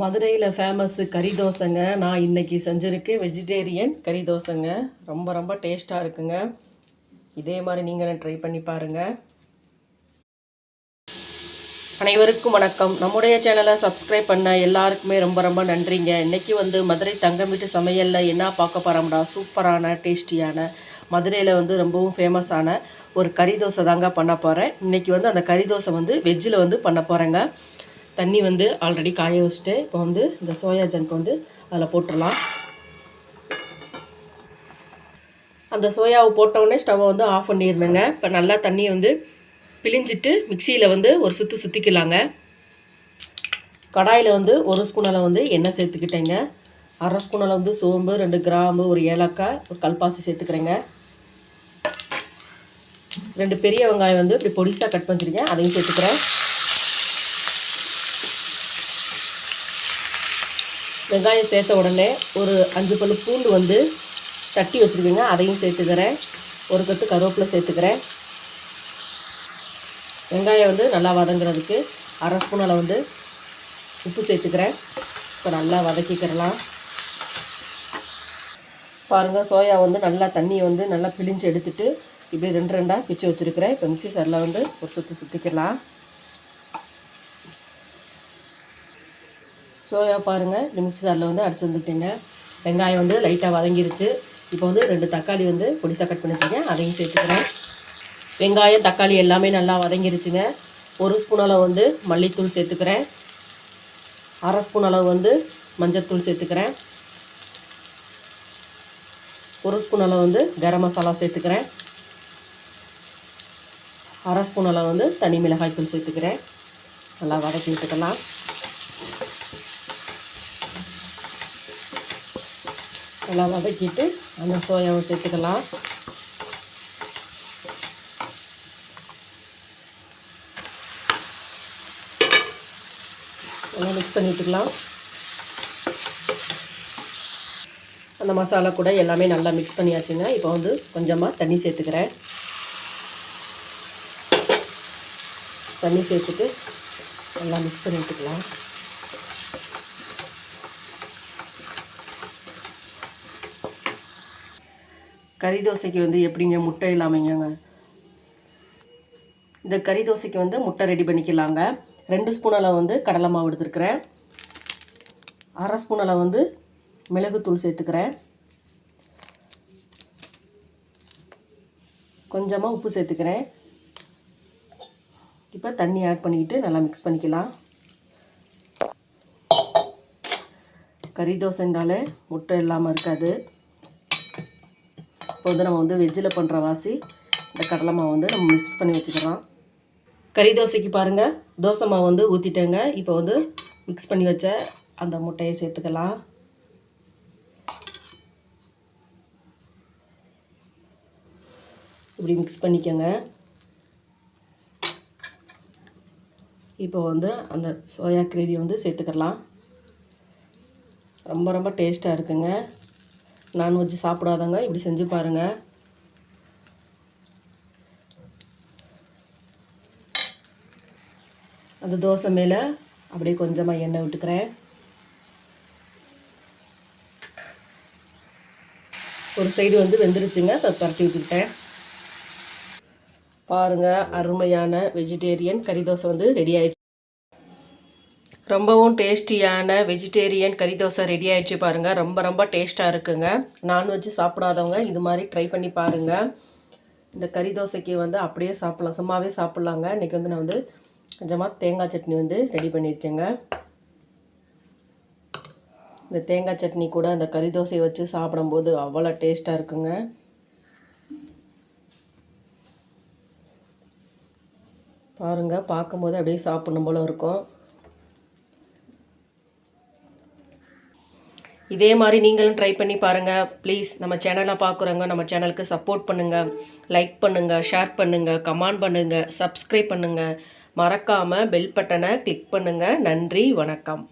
மதுரையில் ஃபேமஸ்ஸு கறி தோசைங்க நான் இன்னைக்கு செஞ்சுருக்கேன் வெஜிடேரியன் கறி தோசைங்க ரொம்ப ரொம்ப டேஸ்ட்டாக இருக்குங்க. இதே மாதிரி நீங்களும் ட்ரை பண்ணி பாருங்கள் அனைவருக்கும் வணக்கம். நம்முடைய சேனலை சப்ஸ்கிரைப் பண்ண எல்லாருக்குமே ரொம்ப ரொம்ப நன்றிங்க. இன்றைக்கி வந்து மதுரை தங்கம் வீட்டு சமையலில் என்ன பார்க்க போகிறோம்டா சூப்பரான டேஸ்டியான மதுரையில் வந்து ரொம்பவும் ஃபேமஸான ஒரு கறி தோசை தாங்க பண்ண போகிறேன் இன்றைக்கி வந்து அந்த கறி தோசை வந்து வெஜ்ஜில் வந்து பண்ண போகிறேங்க தண்ணி வந்து ஆல்ரெடி காய வச்சுட்டு இப்போ வந்து இந்த சோயா ஜங்க் வந்து அதில் போட்டுடலாம். அந்த சோயாவை போட்டவுடனே ஸ்டவ்வை வந்து ஆஃப் பண்ணிடணுங்க. இப்போ நல்லா தண்ணியை வந்து பிழிஞ்சிட்டு மிக்சியில் வந்து ஒரு சுற்று சுற்றிக்கலாங்க கடாயில் வந்து ஒரு ஸ்பூன் அளவு வந்து எண்ணெய் சேர்த்துக்கிட்டேங்க. அரை ஸ்பூன் அளவு வந்து சோம்பு ரெண்டு கிராம்பு ஒரு ஏலக்காய் ஒரு கல்பாசி சேர்த்துக்கிறேங்க. ரெண்டு பெரிய வெங்காயம் வந்து இப்படி பொடிசாக கட் பண்ணிருக்கேன். அதையும் சேர்த்துக்கிறேன். வெங்காயம் சேர்த்த உடனே ஒரு அஞ்சு பல் பூண்டு வந்து தட்டி வச்சுருக்கீங்க. அதையும் சேர்த்துக்கிறேன். ஒரு கட்டு கருவேப்பிலை சேர்த்துக்கிறேன். வெங்காயம் வந்து நல்லா வதங்குறதுக்கு அரை ஸ்பூன் அளவு வந்து உப்பு சேர்த்துக்கிறேன். இப்போ நல்லா வதக்கிக்கிறலாம். பாருங்கள் சோயா வந்து நல்லா தண்ணியை வந்து நல்லா பிழிஞ்சு எடுத்துட்டு இப்படி ரெண்டு ரெண்டாக பிச்சு வச்சுருக்கிறேன். இப்போ மிக்சி சரில் வந்து ஒரு சுற்றி சுற்றிக்கலாம் சோயா பாருங்கள் இந்த மிக்சி ஜாரில் வந்து அடிச்சு வந்துட்டேங்க. வெங்காயம் வந்து லைட்டாக வதங்கிருச்சு. இப்போ வந்து ரெண்டு தக்காளி வந்து பொடிசாக கட் பண்ணி வச்சுருக்கேன் அதையும் சேர்த்துக்கிறேன். வெங்காயம் தக்காளி எல்லாமே நல்லா வதங்கிருச்சுங்க. ஒரு ஸ்பூன் அளவு வந்து மல்லித்தூள் சேர்த்துக்கிறேன். அரை ஸ்பூன் அளவு வந்து மஞ்சத்தூள் சேர்த்துக்கிறேன். ஒரு ஸ்பூன் அளவு வந்து கரம் மசாலா சேர்த்துக்கிறேன். அரை ஸ்பூன் அளவு வந்து தனி மிளகாய் தூள் சேர்த்துக்கிறேன். நல்லா வதக்கி விட்டுக்கலாம் நல்லா வதக்கிட்டு அந்த சோயாவை சேர்த்துக்கலாம். நல்லா மிக்ஸ் பண்ணி விட்டுக்கலாம் அந்த மசாலா கூட எல்லாமே நல்லா மிக்ஸ் பண்ணியாச்சுங்க. இப்போ வந்து கொஞ்சமாக தண்ணி சேர்த்துக்கிறேன். தண்ணி சேர்த்துட்டு நல்லா மிக்ஸ் பண்ணி விட்டுக்கலாம் கறி தோசைக்கு வந்து எப்படிங்க முட்டை இல்லாமங்க இந்த கறி தோசைக்கு வந்து முட்டை ரெடி பண்ணிக்கலாங்க. ரெண்டு ஸ்பூன் அளவு வந்து கடலை மாவு எடுத்துருக்கிறேன். அரை ஸ்பூன் அளவு வந்து மிளகுத்தூள் சேர்த்துக்கிறேன். கொஞ்சமாக உப்பு சேர்த்துக்கிறேன். இப்போ தண்ணி ஆட் பண்ணிக்கிட்டு நல்லா மிக்ஸ் பண்ணிக்கலாம். கறி தோசைன்றாலே முட்டை இல்லாமல் இருக்காது. இப்போ வந்து நம்ம வந்து வெஜ்ஜில் பண்ணுற வாசி இந்த கடலை மாவு வந்து நம்ம மிக்ஸ் பண்ணி வச்சுக்கலாம் கறி தோசைக்கு பாருங்கள் தோசை மாவு வந்து ஊற்றிட்டேங்க இப்போ வந்து மிக்ஸ் பண்ணி வச்ச அந்த முட்டையை சேர்த்துக்கலாம். இப்படி மிக்ஸ் பண்ணிக்கோங்க. இப்போ வந்து அந்த சோயா கிரேவி வந்து சேர்த்துக்கலாம். ரொம்ப ரொம்ப டேஸ்ட்டாக இருக்குங்க. நான்வெஜ் சாப்பிடாதவங்க இப்படி செஞ்சு பாருங்கள் அந்த தோசை மேலே அப்படியே கொஞ்சமாக எண்ணெய் விட்டுக்கிறேன். ஒரு சைடு வந்து வெந்துருச்சுங்க அதை பரட்டி விட்டுக்கிட்டேன். பாருங்கள் அருமையான வெஜிடேரியன் கறி தோசை வந்து ரெடி ஆகிடுச்சு ரொம்பவும் டேஸ்டியான வெஜிடேரியன் கறி தோசை ரெடி ஆகிடுச்சு பாருங்கள் ரொம்ப ரொம்ப டேஸ்ட்டாக இருக்குங்க. நான்வெஜ் சாப்பிடாதவங்க இது மாதிரி ட்ரை பண்ணி பாருங்கள் இந்த கறி தோசைக்கு வந்து அப்படியே சாப்பிட்லாம். சும்மாவே சாப்பிட்லாங்க. இன்றைக்கி வந்து நான் வந்து கொஞ்சமாக தேங்காய் சட்னி வந்து ரெடி பண்ணியிருக்கேங்க. இந்த தேங்காய் சட்னி கூட அந்த கறி தோசையை வச்சு சாப்பிடும்போது அவ்வளோ டேஸ்ட்டாக இருக்குங்க. பாருங்கள் பார்க்கும்போது அப்படியே சாப்பிடணும் போல் இருக்கும். இதே மாதிரி நீங்களும் ட்ரை பண்ணி பாருங்கள் ப்ளீஸ் நம்ம சேனலை பார்க்குறவங்க நம்ம சேனலுக்கு சப்போர்ட் பண்ணுங்கள் லைக் பண்ணுங்கள் ஷேர் பண்ணுங்கள் கமெண்ட் பண்ணுங்கள் சப்ஸ்கிரைப் பண்ணுங்கள் மறக்காமல் பெல் பட்டனை கிளிக் பண்ணுங்கள் நன்றி வணக்கம்.